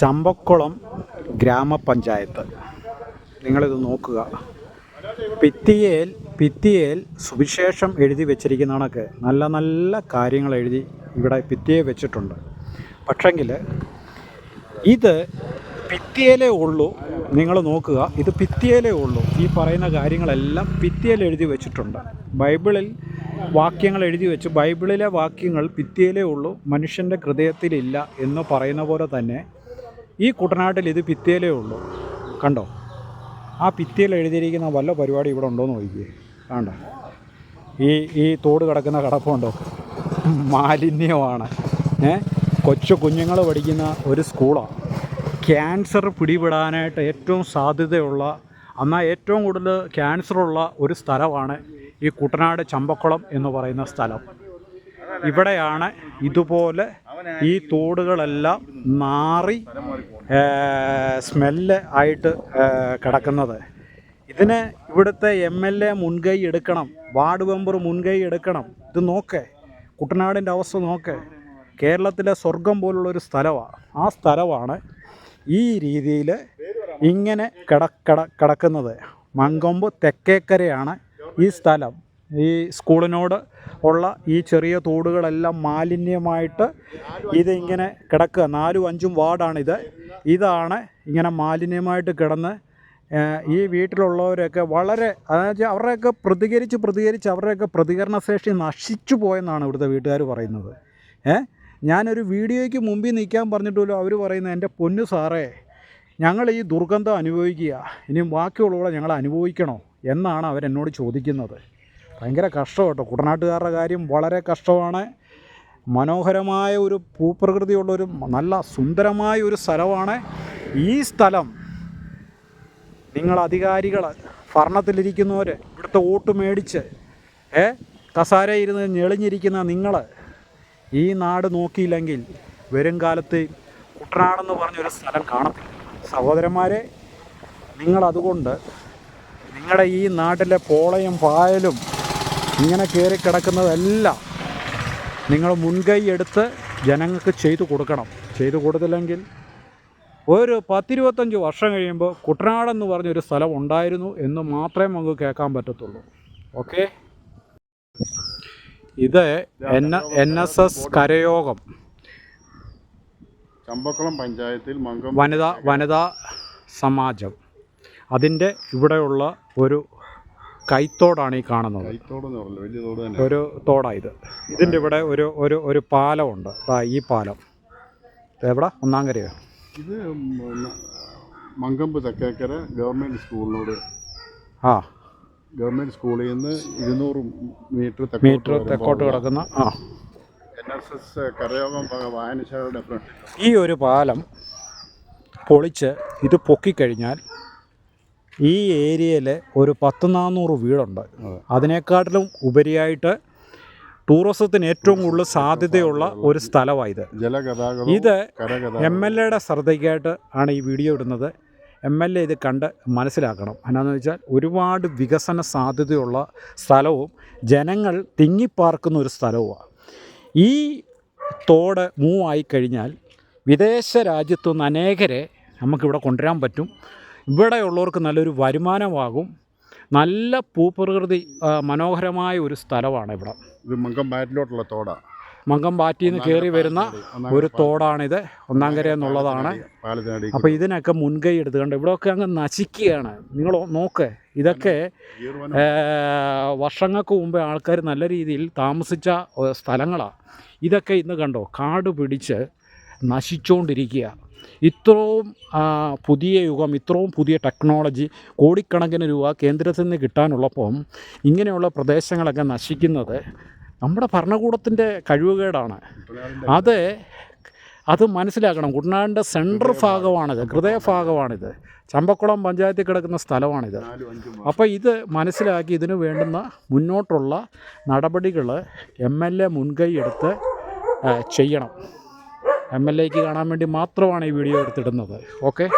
ചമ്പക്കുളം ഗ്രാമപഞ്ചായത്ത്. നിങ്ങളിത് നോക്കുക. ഭിത്തിയേൽ ഭിത്തിയേൽ സുവിശേഷം എഴുതി വെച്ചിരിക്കുന്ന കണക്ക് നല്ല നല്ല കാര്യങ്ങൾ എഴുതി ഇവിടെ ഭിത്തിയെ വെച്ചിട്ടുണ്ട്. പക്ഷെങ്കിൽ ഇത് ഭിത്തിയേലേ ഉള്ളൂ. നിങ്ങൾ നോക്കുക ഇത് ഭിത്തിയേലേ ഉള്ളൂ. ഈ പറയുന്ന കാര്യങ്ങളെല്ലാം ഭിത്തിയേൽ എഴുതി വെച്ചിട്ടുണ്ട്. ബൈബിളിൽ വാക്യങ്ങൾ എഴുതി വെച്ച് ബൈബിളിലെ വാക്യങ്ങൾ ഭിത്തിയേലേ ഉള്ളൂ മനുഷ്യന്റെ ഹൃദയത്തിലില്ല എന്ന് പറയുന്ന പോലെ തന്നെ ഈ കുട്ടനാട്ടിൽ ഇത് ഭിത്തിയിലേ ഉള്ളൂ. കണ്ടോ? ആ ഭിത്തിയിൽ എഴുതിയിരിക്കുന്ന വല്ല പരിപാടി ഇവിടെ ഉണ്ടോ എന്ന് നോക്കിയേ. കണ്ടോ? ഈ ഈ തോട് കിടക്കുന്ന കിടപ്പുണ്ടോ? മാലിന്യമാണ്. ഏ? കൊച്ചു കുഞ്ഞുങ്ങൾ പഠിക്കുന്ന ഒരു സ്കൂളാണ് ക്യാൻസർ പിടിപെടാനായിട്ട് ഏറ്റവും സാധ്യതയുള്ള എന്നാൽ ഏറ്റവും കൂടുതൽ ക്യാൻസറുള്ള ഒരു സ്ഥലമാണ് ഈ കുട്ടനാട് ചമ്പക്കുളം എന്ന് പറയുന്ന സ്ഥലം. ഇവിടെയാണ് ഇതുപോലെ ഈ തോടുകളെല്ലാം നാറി സ്മെല്ല് ആയിട്ട് കിടക്കുന്നത്. ഇതിന് ഇവിടുത്തെ എം എൽ എ മുൻകൈ എടുക്കണം വാർഡ് മെമ്പർ മുൻകൈ എടുക്കണം. ഇത് നോക്കേ കുട്ടനാടിന്റെ അവസ്ഥ നോക്കേ. കേരളത്തിലെ സ്വർഗം പോലുള്ളൊരു സ്ഥലമാണ് ആ സ്ഥലമാണ് ഈ രീതിയിൽ ഇങ്ങനെ കിട കിട കിടക്കുന്നത്. മങ്കൊമ്പ് തെക്കേക്കരയാണ് ഈ സ്ഥലം. ഈ സ്കൂളിനോട് ഉള്ള ഈ ചെറിയ തോടുകളെല്ലാം മാലിന്യമായിട്ട് ഇതിങ്ങനെ കിടക്കുക. നാലും അഞ്ചും വാർഡാണിത്. ഇതാണ് ഇങ്ങനെ മാലിന്യമായിട്ട് കിടന്ന് ഈ വീട്ടിലുള്ളവരൊക്കെ വളരെ അതായത് അവരുടെയൊക്കെ പ്രതികരിച്ച് പ്രതികരിച്ച് അവരുടെയൊക്കെ പ്രതികരണശേഷി നശിച്ചു പോയെന്നാണ് ഇവിടുത്തെ വീട്ടുകാർ പറയുന്നത്. ഏ ഞാനൊരു വീഡിയോയ്ക്ക് മുമ്പിൽ നിൽക്കാൻ പറഞ്ഞിട്ടുമല്ലോ അവർ പറയുന്നത്. എന്റെ പൊന്നു സാറേ ഞങ്ങൾ ഈ ദുർഗന്ധം അനുഭവിക്കുക. ഇനിയും ബാക്കിയുള്ളവരെ ഞങ്ങൾ അനുഭവിക്കണോ എന്നാണ് അവരെന്നോട് ചോദിക്കുന്നത്. ഭയങ്കര കഷ്ടം കേട്ടോ. കുട്ടനാട്ടുകാരുടെ കാര്യം വളരെ കഷ്ടമാണ്. മനോഹരമായ ഒരു ഭൂപ്രകൃതിയുള്ളൊരു നല്ല സുന്ദരമായ ഒരു സ്ഥലമാണ് ഈ സ്ഥലം. നിങ്ങൾ അധികാരികൾ ഭരണത്തിലിരിക്കുന്നവർ ഇവിടുത്തെ വോട്ട് മേടിച്ച് ഏ കസാര ഇരുന്ന് ഞെളിഞ്ഞിരിക്കുന്ന നിങ്ങൾ ഈ നാട് നോക്കിയില്ലെങ്കിൽ വരും കാലത്ത് കുട്ടനാടെന്ന് പറഞ്ഞൊരു സ്ഥലം കാണത്തില്ല. സഹോദരന്മാരെ നിങ്ങളതുകൊണ്ട് നിങ്ങളുടെ ഈ നാട്ടിലെ പോളയും പായലും ഇങ്ങനെ കയറി കിടക്കുന്നതെല്ലാം നിങ്ങൾ മുൻകൈ എടുത്ത് ജനങ്ങൾക്ക് ചെയ്തു കൊടുക്കണം. ചെയ്തു കൊടുത്തില്ലെങ്കിൽ ഒരു പത്തിരുപത്തഞ്ച് വർഷം കഴിയുമ്പോൾ കുട്ടനാടെന്ന് പറഞ്ഞൊരു സ്ഥലം ഉണ്ടായിരുന്നു എന്ന് മാത്രമേ നമുക്ക് കേൾക്കാൻ പറ്റത്തുള്ളൂ. ഓക്കെ? ഇത് എൻ എൻ എസ് എസ് കരയോഗം. ചമ്പക്കുളം പഞ്ചായത്തിൽ വനിതാ വനിതാ സമാജം. അതിന്റെ ഇവിടെയുള്ള ഒരു കൈത്തോടാണ് ഈ കാണുന്നത്. ഒരു തോടാണ് ഇത്. ഇതിന്റെ ഇവിടെ ഒരു ഒരു ഒരു പാലമുണ്ട്. ഈ പാലം. എവിടെ? ഒന്നാം കരയോ ഇത് മങ്കമ്പ് തെക്കേക്കര ഗവൺമെന്റ് സ്കൂളിനോട്. ആ. ഗവൺമെന്റ് സ്കൂളിൽ നിന്ന് ഇരുന്നൂറ് മീറ്റർ മീറ്റർ തെക്കോട്ട് കിടക്കുന്ന ആ. എൻ എസ് എസ് കരയോഗം വായനശാലയുടെ ഫ്രണ്ട് ഈ ഒരു പാലം പൊളിച്ച് ഇത് പൊക്കിക്കഴിഞ്ഞാൽ ഈ ഏരിയയിൽ ഒരു പത്ത് നാനൂറ് വീടുണ്ട്. അതെ. അതിനേക്കാട്ടിലും ഉപരിയായിട്ട് ടൂറിസത്തിന് ഏറ്റവും കൂടുതൽ സാധ്യതയുള്ള ഒരു സ്ഥലമായത്. ഇത് ജലഗതാഗതം ഇത് കരഗതാഗതം എം എൽ എയുടെ ശ്രദ്ധയ്ക്കായിട്ട് ആണ് ഈ വീഡിയോ ഇടുന്നത്. എം എൽ എ ഇത് കണ്ട് മനസ്സിലാക്കണം. എന്നാന്ന് വെച്ചാൽ ഒരുപാട് വികസന സാധ്യതയുള്ള സ്ഥലവും ജനങ്ങൾ തിങ്ങിപ്പാർക്കുന്ന ഒരു സ്ഥലവുമാണ് ഈ തോട് മൂവ് ആയി കഴിഞ്ഞാൽ വിദേശ രാജ്യത്തു നിന്ന് അനേകരെ നമുക്കിവിടെ കൊണ്ടുവരാൻ പറ്റും. ഇവിടെയുള്ളവർക്ക് നല്ലൊരു വരുമാനമാകും. നല്ല ഭൂപ്രകൃതി മനോഹരമായ ഒരു സ്ഥലമാണ് ഇവിടെ. ഇത് മങ്കം ബാറ്റിലോട്ടുള്ള തോടാ. മങ്കമ്പാറ്റിയിൽ നിന്ന് കയറി വരുന്ന ഒരു തോടാണിത്. ഒന്നാംകര എന്നുള്ളതാണ്. അപ്പോൾ ഇതിനൊക്കെ മുൻകൈ എടുത്തുകൊണ്ട് ഇവിടെയൊക്കെ അങ്ങ് നശിക്കുകയാണ്. നിങ്ങൾ നോക്ക് ഇതൊക്കെ വർഷങ്ങൾക്ക് മുമ്പേ ആൾക്കാർ നല്ല രീതിയിൽ താമസിച്ച സ്ഥലങ്ങളാണ് ഇതൊക്കെ ഇന്ന് കണ്ടോ കാട് പിടിച്ച് നശിച്ചുകൊണ്ടിരിക്കുക ഇത്രയും പുതിയ യുഗം ഇത്രയും പുതിയ ടെക്നോളജി കോടിക്കണക്കിന് രൂപ കേന്ദ്രത്തിൽ നിന്ന് കിട്ടാനുള്ളപ്പം ഇങ്ങനെയുള്ള പ്രദേശങ്ങളൊക്കെ നശിക്കുന്നത് നമ്മുടെ ഭരണകൂടത്തിന്റെ കഴിവുകേടാണ്. അത് അത് മനസ്സിലാക്കണം. കുട്ടനാടിന്റെ സെൻട്രൽ ഭാഗമാണിത് ഹൃദയഭാഗമാണിത്. ചമ്പക്കുളം പഞ്ചായത്തിൽ കിടക്കുന്ന സ്ഥലമാണിത്. അപ്പോൾ ഇത് മനസ്സിലാക്കി ഇതിന് വേണ്ടുന്ന മുന്നോട്ടുള്ള നടപടികൾ എം എൽ എ മുൻകൈ എടുത്ത് ചെയ്യണം. എം എൽ എക്ക് കാണാൻ വേണ്ടി മാത്രമാണ് ഈ വീഡിയോ എടുത്തിടുന്നത്. ഓക്കെ?